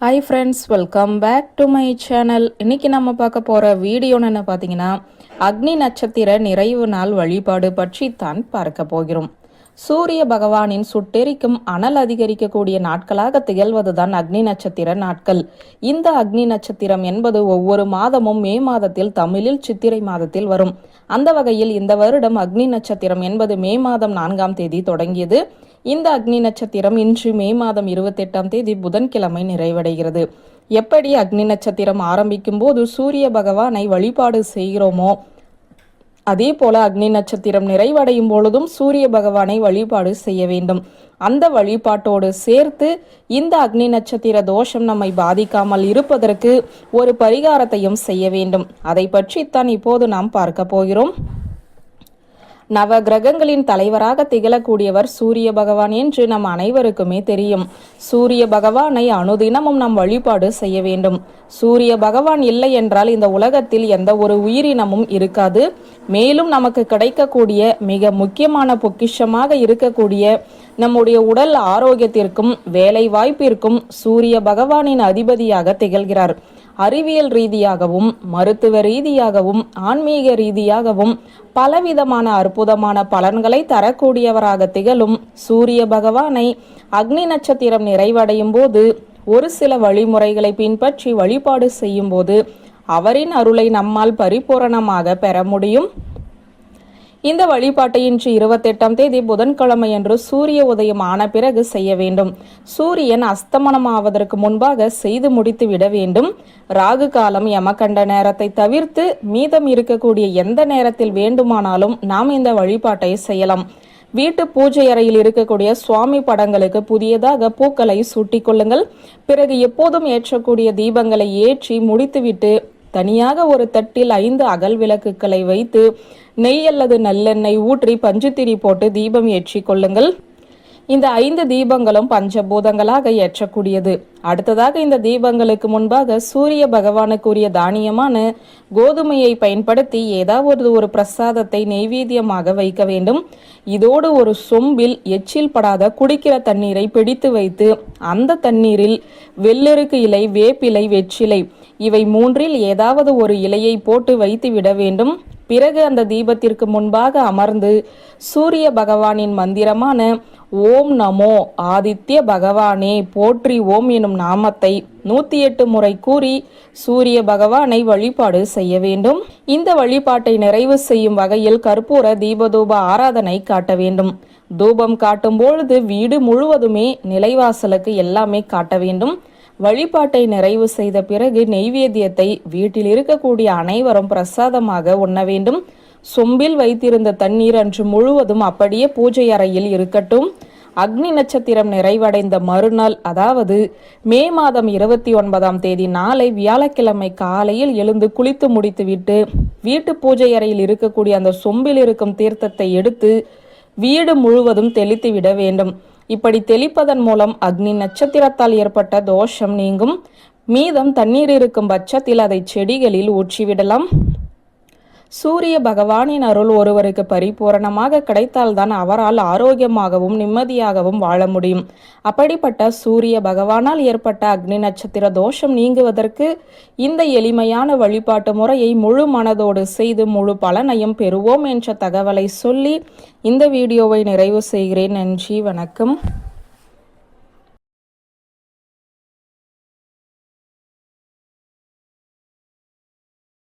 Hi friends welcome back to my channel இன்றைக்கி நம்ம பார்க்க போகிற வீடியோன்னு என்ன பார்த்தீங்கன்னா அக்னி நட்சத்திர நிறைவு நாள் வழிபாடு பற்றி தான் பார்க்க போகிறோம். சூரிய பகவானின் சுட்டெரிக்கும் அனல் அதிகரிக்கக்கூடிய நாட்களாக திகழ்வதுதான் அக்னி நட்சத்திர நாட்கள். இந்த அக்னி நட்சத்திரம் என்பது ஒவ்வொரு மாதமும் மே மாதத்தில் தமிழில் சித்திரை மாதத்தில் வரும். அந்த வகையில் இந்த வருடம் அக்னி நட்சத்திரம் என்பது மே மாதம் நான்காம் தேதி தொடங்கியது. இந்த அக்னி நட்சத்திரம் இன்று மே மாதம் இருபத்தெட்டாம் தேதி புதன்கிழமை நிறைவடைகிறது. எப்படி அக்னி நட்சத்திரம் ஆரம்பிக்கும் போது சூரிய பகவானை வழிபாடு செய்கிறோமோ அதே போல அக்னி நட்சத்திரம் நிறைவடையும் பொழுதும் சூரிய பகவானை வழிபாடு செய்ய வேண்டும். அந்த வழிபாட்டோடு சேர்த்து இந்த அக்னி நட்சத்திர தோஷம் நம்மை பாதிக்காமல் இருப்பதற்கு ஒரு பரிகாரத்தையும் செய்ய வேண்டும். அதை பற்றித்தான் இப்போது நாம் பார்க்க போகிறோம். நவ கிரகங்களின் தலைவராக திகழக்கூடியவர் சூரிய பகவான் என்று நம் அனைவருக்குமே தெரியும். சூரிய பகவானை அனுதினமும் நாம் வழிபாடு செய்ய வேண்டும். சூரிய பகவான் இல்லை என்றால் இந்த உலகத்தில் எந்த ஒரு உயிரினமும் இருக்காது. மேலும் நமக்கு கிடைக்கக்கூடிய மிக முக்கியமான பொக்கிஷமாக இருக்கக்கூடிய நம்முடைய உடல் ஆரோக்கியத்திற்கும் வேலை வாய்ப்பிற்கும் சூரிய பகவானின் அதிபதியாக திகழ்கிறார். அறிவியல் ரீதியாகவும் மருத்துவ ரீதியாகவும் ஆன்மீக ரீதியாகவும் பலவிதமான அற்புதமான பலன்களை தரக்கூடியவராக திகழும் சூரிய பகவானை அக்னி நட்சத்திரம் நிறைவடையும் போது ஒரு சில வழிமுறைகளை பின்பற்றி வழிபாடு செய்யும் போது அவரின் அருளை நம்மால் பரிபூரணமாக பெற முடியும். இந்த வழிபாட்டை இன்று இருபத்தெட்டாம் தேதி புதன்கிழமை அன்று சூரிய உதயம் ஆன பிறகு செய்ய வேண்டும். சூரியன் அஸ்தமனம் ஆவதற்கு முன்பாக செய்து முடித்து விட வேண்டும். ராகு காலம் யமகண்ட நேரத்தை தவிர்த்து மீதம் இருக்கக்கூடிய எந்த நேரத்தில் வேண்டுமானாலும் நாம் இந்த வழிபாட்டை செய்யலாம். வீட்டு பூஜை அறையில் இருக்கக்கூடிய சுவாமி படங்களுக்கு புதியதாக பூக்களை சூட்டிக் கொள்ளுங்கள். பிறகு எப்போதும் ஏற்றக்கூடிய தீபங்களை ஏற்றி முடித்துவிட்டு தனியாக ஒரு தட்டில் ஐந்து அகல் விளக்குகளை வைத்து நெய் அல்லது நல்லெண்ணெய் ஊற்றி பஞ்சுத்திரி போட்டு தீபம் ஏற்றி கொள்ளுங்கள். இந்த ஐந்து தீபங்களும் பஞ்சபூதங்களாக ஏற்றக்கூடியது. அடுத்ததாக இந்த தீபங்களுக்கு முன்பாக சூரிய பகவானுக்குரிய தானியமான கோதுமையை பயன்படுத்தி ஏதாவது ஒரு பிரசாதத்தை நெய்வேத்தியமாக வைக்க வேண்டும். இதோடு ஒரு சொம்பில் எச்சில் படாத குடிக்கிற தண்ணீரை பிடித்து வைத்து அந்த தண்ணீரில் வெள்ளெருக்கு இலை வேப்பிலை வெற்றிலை இவை மூன்றில் ஏதாவது ஒரு இலையை போட்டு வைத்து விட வேண்டும். பிறகு அந்த தீபத்திற்கு முன்பாக அமர்ந்து சூரிய பகவானின் மந்திரமான ஓம் நமோ ஆதித்ய பகவானே போற்றி ஓம் எனும் நாமத்தை நூத்தி எட்டு முறை கூறி சூரிய பகவானை வழிபாடு செய்ய வேண்டும். இந்த வழிபாட்டை நிறைவு செய்யும் வகையில் கற்பூர தீபதூப ஆராதனை காட்ட வேண்டும். தூபம் காட்டும் பொழுது வீடு முழுவதுமே நிலைவாசலுக்கு எல்லாமே காட்ட வேண்டும். வழிபாட்டை நிறைவு செய்த பிறகு நெய்வேத்தியத்தை வீட்டில் இருக்கக்கூடிய அனைவரும் பிரசாதமாக உண்ண வேண்டும். சொம்பில் வைத்திருந்த தண்ணீர் அன்று முழுவதும் அப்படியே பூஜை அறையில் இருக்கட்டும். அக்னி நட்சத்திரம் நிறைவடைந்த மறுநாள் அதாவது மே மாதம் இருபத்தி ஒன்பதாம் தேதி நாளை வியாழக்கிழமை காலையில் எழுந்து குளித்து முடித்துவிட்டு வீட்டு பூஜை அறையில் இருக்கக்கூடிய அந்த சொம்பில் இருக்கும் தீர்த்தத்தை எடுத்து வீடு முழுவதும் தெளித்து விட வேண்டும். இப்படி தெளிப்பதன் மூலம் அக்னி நட்சத்திரத்தால் ஏற்பட்ட தோஷம் நீங்கும். மீதம் தண்ணீர் இருக்கும் பட்சத்தில் அதை செடிகளில் ஊற்றிவிடலாம். சூரிய பகவானின் அருள் ஒருவருக்கு பரிபூரணமாக கிடைத்தால்தான் அவரால் ஆரோக்கியமாகவும் நிம்மதியாகவும் வாழ முடியும். அப்படிப்பட்ட சூரிய பகவானால் ஏற்பட்ட அக்னி நட்சத்திர தோஷம் நீங்குவதற்கு இந்த எளிமையான வழிபாட்டு முறையை முழு மனதோடு செய்து முழு பலனையும் பெறுவோம் என்ற தகவலை சொல்லி இந்த வீடியோவை நிறைவு செய்கிறேன். நன்றி வணக்கம்.